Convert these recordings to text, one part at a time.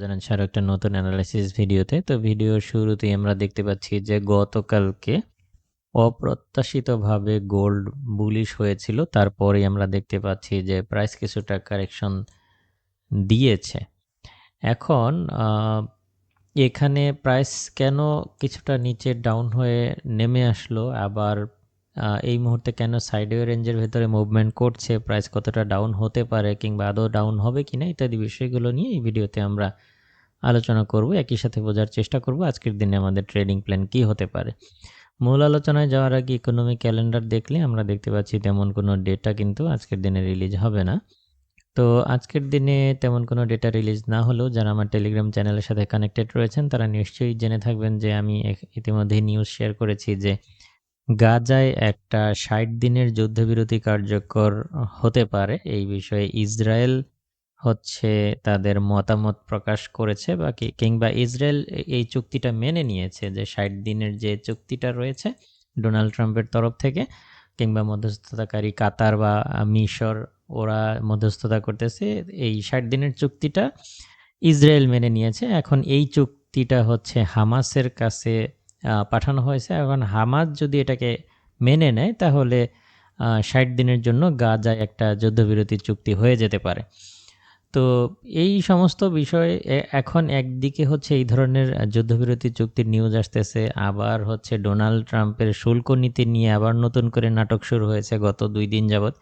জানান, স্যার, একটা নতুন অ্যানালাইসিস ভিডিওতে তো ভিডিওর শুরুতেই আমরা দেখতে পাচ্ছি যে গতকালকে অপ্রত্যাশিতভাবে গোল্ড বুলিশ হয়েছিল। তারপরেই আমরা দেখতে পাচ্ছি যে প্রাইস কিছুটা কারেকশন দিয়েছে। এখন এখানে প্রাইস কেন কিছুটা নিচে ডাউন হয়ে নেমে আসলো, আবার এই মুহূর্তে কেন সাইডওয়ে রেঞ্জের ভেতরে মুভমেন্ট করছে? প্রাইস কতটা ডাউন হতে পারে কিংবা আদৌ ডাউন হবে কি না ইত্যাদি বিষয়গুলো নিয়ে এই ভিডিওতে আমরা আলোচনা করব। একই সাথে বোঝার চেষ্টা করব আজকের দিনে আমাদের ট্রেডিং প্ল্যান কি হতে পারে। মূল আলোচনায় যাওয়ার আগে ইকোনমিক ক্যালেন্ডার দেখলে আমরা দেখতে পাচ্ছি তেমন কোনো ডেটা কিন্তু আজকের দিনে রিলিজ হবে না। তো আজকের দিনে তেমন কোনো ডেটা রিলিজ না হলেও যারা আমার টেলিগ্রাম চ্যানেলের সাথে কানেক্টেড রয়েছেন তারা নিশ্চয়ই জেনে থাকবেন যে আমি ইতিমধ্যেই নিউজ শেয়ার করেছি যে গাজায় একটা ষাট দিনের যুদ্ধবিরতি কার্যকর হতে পারে। এই বিষয়ে ইসরায়েল হচ্ছে তাদের মতামত প্রকাশ করেছে বা কিংবা ইসরায়েল এই চুক্তিটা মেনে নিয়েছে যে ষাট দিনের যে চুক্তিটা রয়েছে ডোনাল্ড ট্রাম্পের তরফ থেকে, কিংবা মধ্যস্থতাকারী কাতার বা মিশর, ওরা মধ্যস্থতা করতেছে, এই ষাট দিনের চুক্তিটা ইসরায়েল মেনে নিয়েছে। এখন এই চুক্তিটা হচ্ছে হামাসের কাছে পাঠানো হয়েছে। এখন হামাজ যদি এটাকে মেনে নেয়, তাহলে ষাট দিনের জন্য গাজায় একটা যুদ্ধবিরতি চুক্তি হয়ে যেতে পারে। তো এই সমস্ত বিষয়ে এখন একদিকে হচ্ছে এই ধরনের যুদ্ধবিরতি চুক্তির নিউজ আসতেছে, আবার হচ্ছে ডোনাল্ড ট্রাম্পের শুল্ক নীতি নিয়ে আবার নতুন করে নাটক শুরু হয়েছে গত দুই দিন যাবৎ।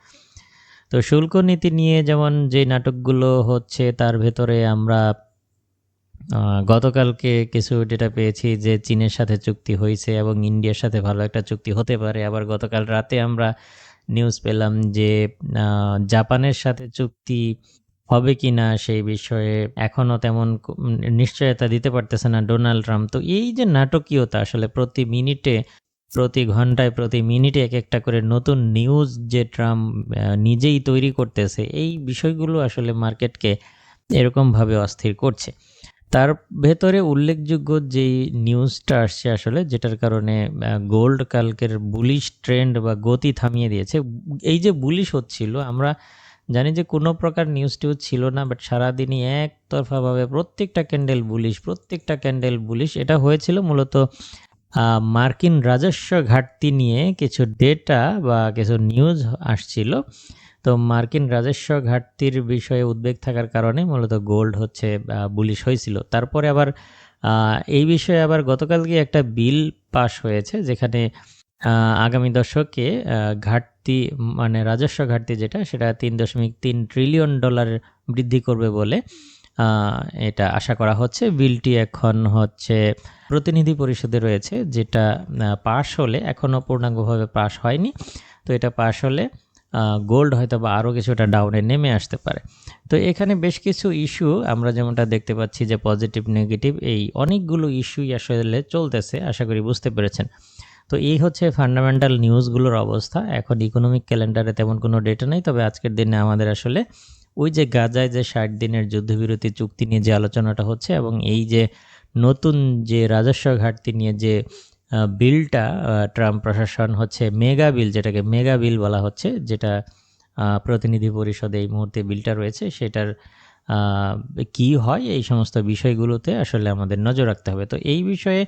তো শুল্ক নীতি নিয়ে যেমন যে নাটকগুলো হচ্ছে, তার ভেতরে আমরা গতকালকে কিছু ডেটা পেয়েছি যে চীনের সাথে চুক্তি হয়েছে এবং ইন্ডিয়ার সাথে ভালো একটা চুক্তি হতে পারে। আবার গতকাল রাতে আমরা নিউজ পেলাম যে জাপানের সাথে চুক্তি হবে কি না সেই বিষয়ে এখনও তেমন নিশ্চয়তা দিতে পারতেছে না ডোনাল্ড ট্রাম্প। তো এই যে নাটকীয়তা আসলে প্রতি মিনিটে, প্রতি ঘন্টায়, প্রতি মিনিটে এক একটা করে নতুন নিউজ যে ট্রাম্প নিজেই তৈরি করতেছে, এই বিষয়গুলো আসলে মার্কেটকে এরকমভাবে অস্থির করছে। তার ভেতরে উল্লেখযোগ্য যেই নিউজটা আসছে আসলে, যেটার কারণে গোল্ড কালকের বুলিশ ট্রেন্ড বা গতি থামিয়ে দিয়েছে। এই যে বুলিশ হচ্ছিল, আমরা জানি যে কোনো প্রকার নিউজ টিউজ ছিল না, বাট সারাদিনই একতরফাভাবে প্রত্যেকটা ক্যান্ডেল বুলিশ, প্রত্যেকটা ক্যান্ডেল বুলিশ। এটা হয়েছিল মূলত মার্কিন রাজস্ব ঘাটতি নিয়ে কিছু ডেটা বা কিছু নিউজ আসছিল। তো মার্কিন রাজস্ব ঘাটতির বিষয়ে উদ্বেগ থাকার কারণে মূলত গোল্ড হচ্ছে বুলিশ হয়েছিল। তারপরে আবার এই বিষয়ে আবার গতকালকে একটা বিল পাশ হয়েছে যেখানে আগামী দশকে ঘাটতি মানে রাজস্ব ঘাটতি যেটা সেটা তিন দশমিক তিন ট্রিলিয়ন ডলার বৃদ্ধি করবে বলে এটা আশা করা হচ্ছে। বিলটি এখন হচ্ছে প্রতিনিধি পরিষদে রয়েছে, যেটা পাশ হলে এখনও পূর্ণাঙ্গভাবে পাশ হয়নি। তো এটা পাশ হলে গোল্ড হয়তো বা আরও কিছুটা ডাউনে নেমে আসতে পারে। তো এখানে বেশ কিছু ইস্যু আমরা যেমনটা দেখতে পাচ্ছি যে পজিটিভ নেগেটিভ এই অনেকগুলো ইস্যুই আসলে চলতেছে, আশা করি বুঝতে পেরেছেন। তো এই হচ্ছে ফান্ডামেন্টাল নিউজগুলোর অবস্থা। এখন ইকোনমিক ক্যালেন্ডারে তেমন কোনো ডেটা নেই, তবে আজকের দিনে আমাদের আসলে ওই যে গাজায় যে ষাট দিনের যুদ্ধবিরতি চুক্তি নিয়ে যে আলোচনাটা হচ্ছে এবং এই যে নতুন যে রাজস্ব ঘাটতি নিয়ে যে বিলটা ট্রাম্প প্রশাসন হচ্ছে মেগা বিল, যেটাকে মেগা বিল বলা হচ্ছে, যেটা প্রতিনিধি পরিষদে এই মুহূর্তে বিলটা রয়েছে, সেটার কি হয়, এই সমস্ত বিষয়গুলোতে আসলে আমাদের নজর রাখতে হবে। তো এই বিষয়ে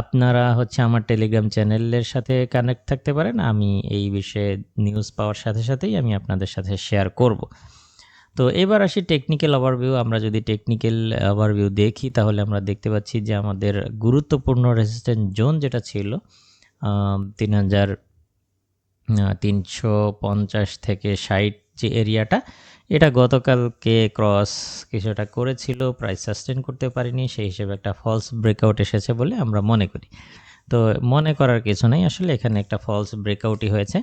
আপনারা হচ্ছে আমার টেলিগ্রাম চ্যানেলের সাথে কানেক্ট থাকতে পারেন, আমি এই বিষয়ে নিউজ পাওয়ার সাথে সাথেই আমি আপনাদের সাথে শেয়ার করব। তো এবার আসি টেকনিক্যাল ওভারভিউ আমরা যদি টেকনিক্যাল ওভারভিউ দেখি, তাহলে আমরা দেখতে পাচ্ছি যে আমাদের গুরুত্বপূর্ণ রেজিস্ট্যান্ট জোন যেটা ছিল তিন হাজার তিনশো পঞ্চাশ থেকে ষাট যে এরিয়াটা এটা গতকালকে ক্রস কিছুটা করেছিল প্রাইস সাস্টেন করতে পারিনি, সেই হিসেবে একটা ফলস ব্রেকআউট এসেছে বলে আমরা মনে করি। তো মনে করার কিছু নেই, আসলে এখানে একটা ফলস ব্রেকআউটই হয়েছে।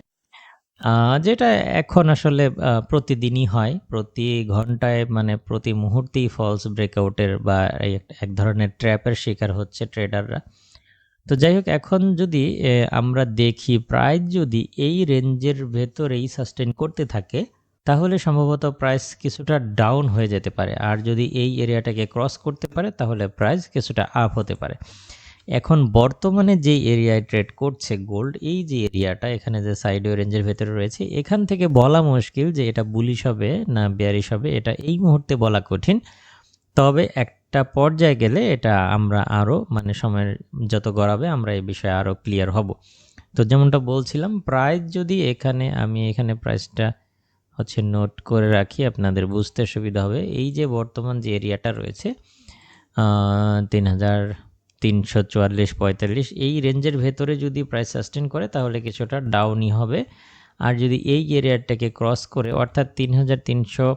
যেটা এখন আসলে প্রতিদিনই হয়। প্রতি ঘন্টায় মানে প্রতি মুহূর্তেই ফলস ব্রেকআউটের বা এই এক- ধরনের ট্র্যাপের শিকার হচ্ছে ট্রেডাররা তো যাই হোক, এখন যদি আমরা দেখি প্রাইস যদি এই রেঞ্জের ভেতরেই সাস্টেন করতে থাকে, তাহলে সম্ভবত প্রাইস কিছুটা ডাউন হয়ে যেতে পারে। আর যদি এই এরিয়াটাকে ক্রস করতে পারে, তাহলে প্রাইস কিছুটা আপ হতে পারে। এখন বর্তমানে যে এরিয়ায় ট্রেড করছে গোল্ড এই যে এরিয়াটা, এখানে যে সাইডওয়ে রেঞ্জের ভেতরে রয়েছে, এখান থেকে বলা মুশকিল যে এটা বুলিশ হবে না বেয়ারিশ হবে, এটা এই মুহূর্তে বলা কঠিন। তবে একটা পর্যায়ে গেলে এটা আমরা আরও মানে সময়ের যত গড়াবে আমরা এই বিষয়ে আরও ক্লিয়ার হব। তো যেমনটা বলছিলাম প্রাইস যদি এখানে, আমি এখানে প্রাইসটা হচ্ছে নোট করে রাখি, আপনাদের বুঝতে সুবিধা হবে। এই যে বর্তমান যে এরিয়াটা রয়েছে তিন হাজার তিনশো চুয়াল্লিশ পঁয়তাল্লিশ। এই রেঞ্জের ভেতরে যদি প্রাইস সাস্টেন করে, তাহলে কিছুটা ডাউনই হবে। আর যদি এই এরিয়াটাকে ক্রস করে, অর্থাৎ তিন হাজার তিনশো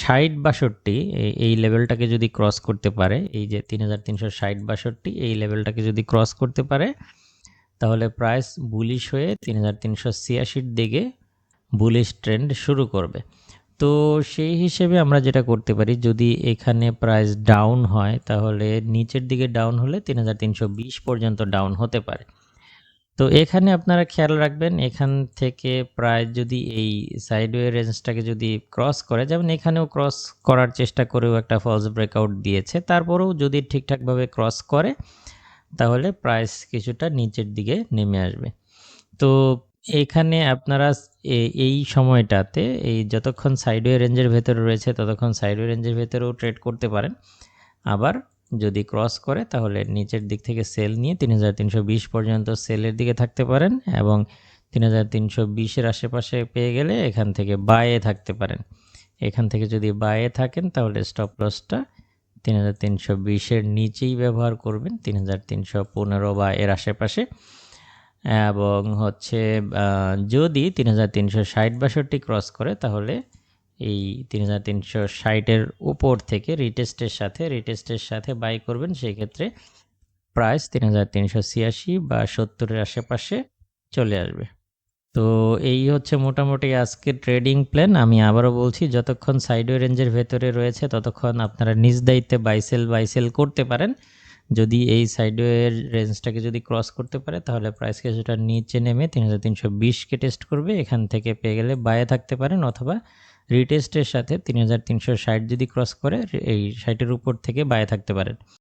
ষাট বাষট্টি এই লেভেলটাকে যদি ক্রস করতে পারে, এই যে তিন হাজার তিনশো ষাট বাষট্টি, এই লেভেলটাকে যদি ক্রস করতে পারে, তাহলে প্রাইস বুলিশ হয়ে তিন হাজার তিনশো ছিয়াশির দিকে বুলিশ ট্রেন্ড শুরু করবে। তো সেই হিসেবে আমরা যেটা করতে পারি, যদি এখানে প্রাইস ডাউন হয়, তাহলে নিচের দিকে ডাউন হলে তিন হাজার তিনশো বিশ পর্যন্ত ডাউন হতে পারে। তো এখানে আপনারা খেয়াল রাখবেন, এখান থেকে প্রায় যদি এই সাইডওয়ে রেঞ্জটাকে যদি ক্রস করে, যেমন এখানেও ক্রস করার চেষ্টা করেও একটা ফলস ব্রেকআউট দিয়েছে, তারপরেও যদি ঠিকঠাকভাবে ক্রস করে, তাহলে প্রাইস কিছুটা নিচের দিকে নেমে আসবে। তো এখানে আপনারা এই সময়টাতে এই যতক্ষণ সাইডওয়ে রেঞ্জের ভেতরে রয়েছে, ততক্ষণ সাইডওয়ে রেঞ্জের ভেতরেও ট্রেড করতে পারেন। আবার যদি ক্রস করে, তাহলে নিচের দিক থেকে সেল নিয়ে তিন হাজার তিনশো বিশ পর্যন্ত সেলের দিকে থাকতে পারেন এবং তিন হাজার তিনশো বিশের আশেপাশে পেয়ে গেলে এখান থেকে বায়ে থাকতে পারেন। এখান থেকে যদি বায়ে থাকেন, তাহলে স্টপ লসটা তিন হাজার তিনশো বিশের নিচেই ব্যবহার করবেন, তিন হাজার তিনশো পনেরো বা এর আশেপাশে। এবং হচ্ছে যদি তিন হাজার তিনশো ষাট বাষট্টি ক্রস করে, তাহলে এই তিন হাজার তিনশো ষাটের উপর থেকে রিটেস্টের সাথে রিটেস্টের সাথে বাই করবেন সেই ক্ষেত্রে প্রাইস তিন হাজার তিনশো ছিয়াশি বা সত্তরের আশেপাশে চলে আসবে। তো এই হচ্ছে মোটামুটি আজকের ট্রেডিং প্ল্যান আমি আবারও বলছি, যতক্ষণ সাইডওয়ে রেঞ্জের ভেতরে রয়েছে, ততক্ষণ আপনারা নিজ দায়িত্বে বাইসেল বাইসেল করতে পারেন। যদি এই সাইডওয়ের রেঞ্জটাকে যদি ক্রস করতে পারে, তাহলে প্রাইস কিছুটা নিচে নেমে তিন হাজার তিনশো বিশকে টেস্ট করবে। এখান থেকে পেয়ে গেলে বায়ে থাকতে পারেন অথবা রিটেস্টের সাথে তিন হাজার তিনশো ষাট যদি ক্রস করে, এই ষাটের উপর থেকে বায়ে থাকতে পারেন।